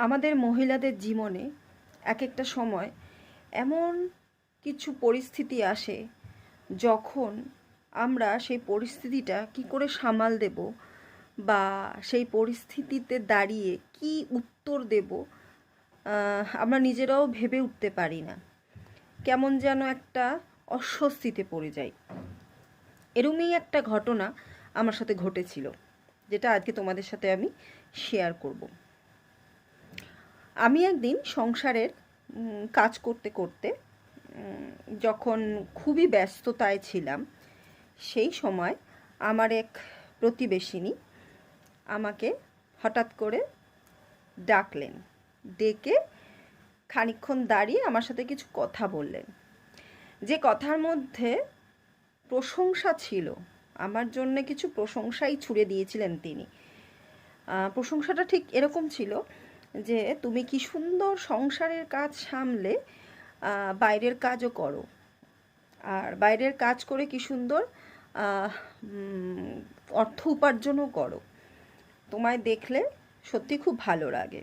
আমাদের মহিলাদের জীবনে এক একটা সময় এমন কিছু পরিস্থিতি আসে যখন আমরা সেই পরিস্থিতিটা কি করে সামাল দেব বা সেই পরিস্থিতিতে দাঁড়িয়ে কি উত্তর দেব আমরা নিজেরাও ভেবে উঠতে পারি না। কেমন যেন একটা অস্বস্তিতে পড়ে যাই। এরমই একটা ঘটনা আমার সাথে ঘটেছিল, যেটা আজকে তোমাদের সাথে আমি শেয়ার করব। আমি একদিন সংসারের কাজ করতে করতে যখন খুবই ব্যস্ততায় ছিলাম, সেই সময় আমার এক প্রতিবেশিনী আমাকে হঠাৎ করে ডাকলেন। ডেকে খানিকক্ষণ দাঁড়িয়ে আমার সাথে কিছু কথা বললেন। যে কথার মধ্যে প্রশংসা ছিল, আমার জন্য কিছু প্রশংসাই ছুড়ে দিয়েছিলেন তিনি। প্রশংসাটা ঠিক এরকম ছিল যে তুমি কি সুন্দর সংসারের কাজ সামলে বাইরের কাজও করো। আর বাইরের কাজ করে কি সুন্দর অর্থ উপার্জনও করো। তোমায় দেখলে সত্যি খুব ভালো লাগে।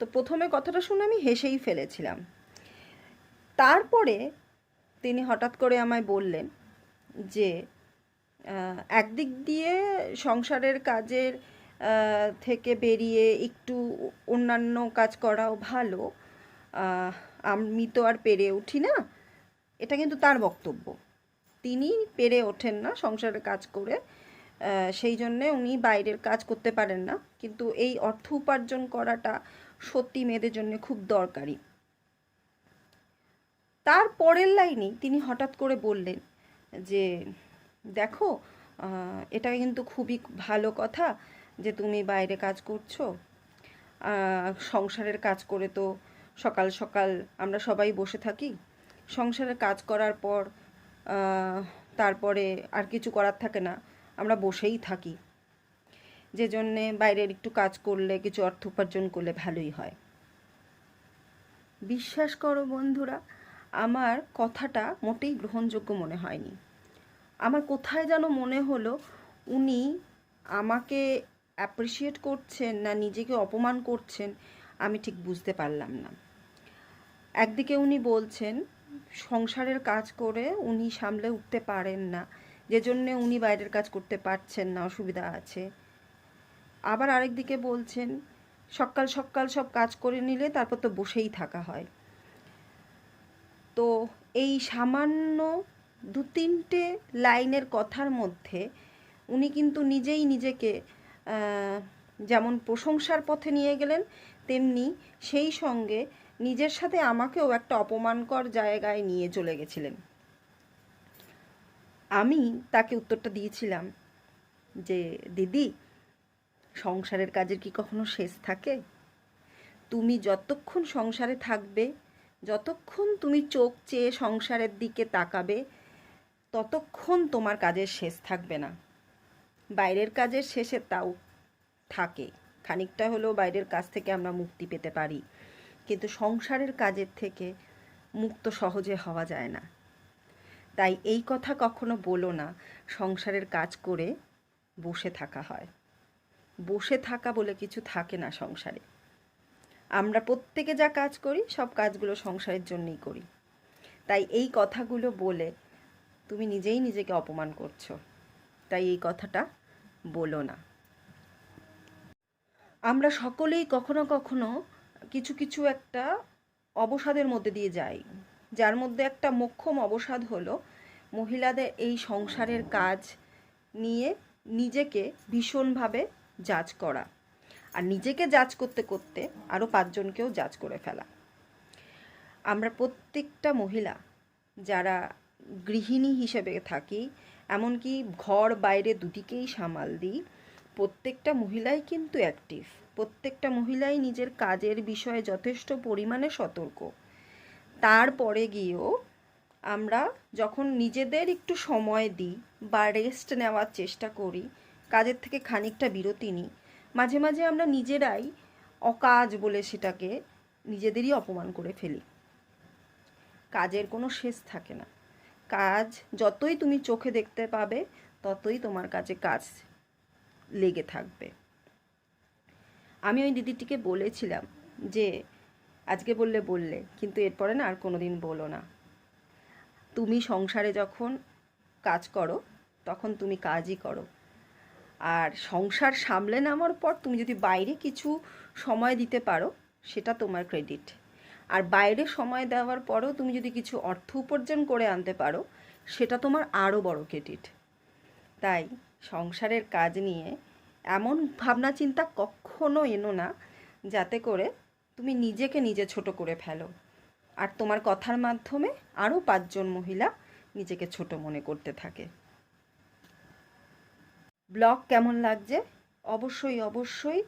তো প্রথমে কথাটা শুনে আমি হেসেই ফেলেছিলাম। তারপরে তিনি হঠাৎ করে আমায় বললেন যে একদিক দিয়ে সংসারের কাজের থেকে বেরিয়ে একটু অন্যান্য কাজ করাও ভালো। আমি তো আর পেরে উঠি না। এটা কিন্তু তার বক্তব্য। তিনি পেরে ওঠেন না সংসারের কাজ করে। সেই জন্যে উনি বাইরের কাজ করতে পারেন না। কিন্তু এই অর্থ উপার্জন করাটা সত্যি মেয়েদের জন্য খুব দরকারি। তার পরের লাইনেই তিনি হঠাৎ করে বললেন যে, দেখো এটা কিন্তু খুবই ভালো কথা। যে তুমি বাইরে কাজ করছ সংসারের কাজ করে তো সকাল সকাল আমরা সবাই বসে থাকি। সংসারের কাজ করার পর তারপরে আর কিছু করার থাকে না, আমরা বসেই থাকি। যে জন্যে বাইরের একটু কাজ করলে, কিছু অর্থ উপার্জন করলে ভালোই হয়। বিশ্বাস করো বন্ধুরা, আমার কথাটা মোটেই গ্রহণযোগ্য মনে হয়নি। আমার কোথায় যেন মনে হলো, উনি আমাকে অ্যাপ্রিসিয়েট করছেন না নিজেকে অপমান করছেন, আমি ঠিক বুঝতে পারলাম না। একদিকে উনি বলছেন, সংসারের কাজ করে উনি সামলে উঠতে পারেন না যে জন্যে উনি বাইরের কাজ করতে পারছেন না, অসুবিধা আছে। আবার আরেকদিকে বলছেন, সকাল সকাল সব কাজ করে নিলে তারপর তো বসেই থাকা হয়। তো এই সামান্য দু তিনটে লাইনের কথার মধ্যে উনি কিন্তু নিজেই নিজেকে যেমন প্রশংসার পথে নিয়ে গেলেন, তেমনি সেই সঙ্গে নিজের সাথে আমাকেও একটা অপমানকর জায়গায় নিয়ে চলে গেছিলেন। আমি তাকে উত্তরটা দিয়েছিলাম যে, দিদি, সংসারের কাজের কি কখনো শেষ থাকে? তুমি যতক্ষণ সংসারে থাকবে, যতক্ষণ তুমি চোখ চেয়ে সংসারের দিকে তাকাবে, ততক্ষণ তোমার কাজের শেষ থাকবে না। বাইরের কাজের শেষে তাও থাকে। খানিকটা হলেও বাইরের কাজ থেকে আমরা মুক্তি পেতে পারি। কিন্তু সংসারের কাজের থেকে মুক্ত সহজে হওয়া যায় না। তাই এই কথা কখনো বলো না, সংসারের কাজ করে বসে থাকা হয়। বসে থাকা বলে কিছু থাকে না সংসারে। আমরা প্রত্যেকে যা কাজ করি, সব কাজগুলো সংসারের জন্যই করি। তাই এই কথাগুলো বলে তুমি নিজেই নিজেকে অপমান করছ। তাই এই কথাটা বলো না। আমরা সকলেই কখনো কখনো কিছু কিছু একটা অবসাদের মধ্যে দিয়ে যাই। যার মধ্যে একটা মোক্ষম অবসাদ হলো মহিলাদের এই সংসারের কাজ নিয়ে নিজেকে ভীষণভাবে জাজ করা আর নিজেকে জাজ করতে করতে আরও পাঁচজনকেও জাজ করে ফেলা। আমরা প্রত্যেকটা মহিলা যারা গৃহিণী হিসেবে থাকি এমনকি ঘর বাইরে দুদিকেই সামাল দিই। প্রত্যেকটা মহিলাই কিন্তু অ্যাক্টিভ প্রত্যেকটা মহিলাই নিজের কাজের বিষয়ে যথেষ্ট পরিমাণে সতর্ক। তারপরে গিয়েও আমরা যখন নিজেদের একটু সময় দিই বা রেস্ট নেওয়ার চেষ্টা করি, কাজের থেকে খানিকটা বিরতি নিই, মাঝে মাঝে আমরা নিজেরাই অকাজ বলে সেটাকে নিজেদেরই অপমান করে ফেলি। কাজের কোনো শেষ থাকে না। কাজ যতই তুমি চোখে দেখতে পাবে, ততই তোমার কাছে কাজ লেগে থাকবে। আমি ওই দিদিটিকে বলেছিলাম যে, আজকে বললে বললে, কিন্তু এরপরে না আর কোনো দিন বলো না। তুমি সংসারে যখন কাজ করো, তখন তুমি কাজই করো। আর সংসার সামলে নামার পর তুমি যদি বাইরে কিছু সময় দিতে পারো, সেটা তোমার ক্রেডিট আর বাইরে সময় দেওয়ার পরও তুমি যদি কিছু অর্থ উপার্জন করে আনতে পারো, সেটা তোমার আরও বড় ক্রেডিট। তাই সংসারের কাজ নিয়ে এমন ভাবনা চিন্তা কখনো এনো না, যাতে করে তুমি নিজেকে নিজে ছোট করে ফেলো। আর তোমার কথার মাধ্যমে আরও পাঁচজন মহিলা নিজেকে ছোট মনে করতে থাকে। ব্লগ কেমন লাগছে? অবশ্যই অবশ্যই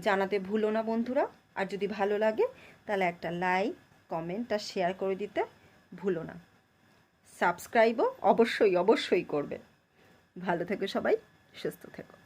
জানাতে ভুলো না বন্ধুরা। আর যদি ভালো লাগে, তাহলে একটা লাইক কমেন্ট আর শেয়ার করে দিতে ভুলো না। সাবস্ক্রাইবও অবশ্যই অবশ্যই করবে। ভালো থেকো সবাই, সুস্থ থেকো।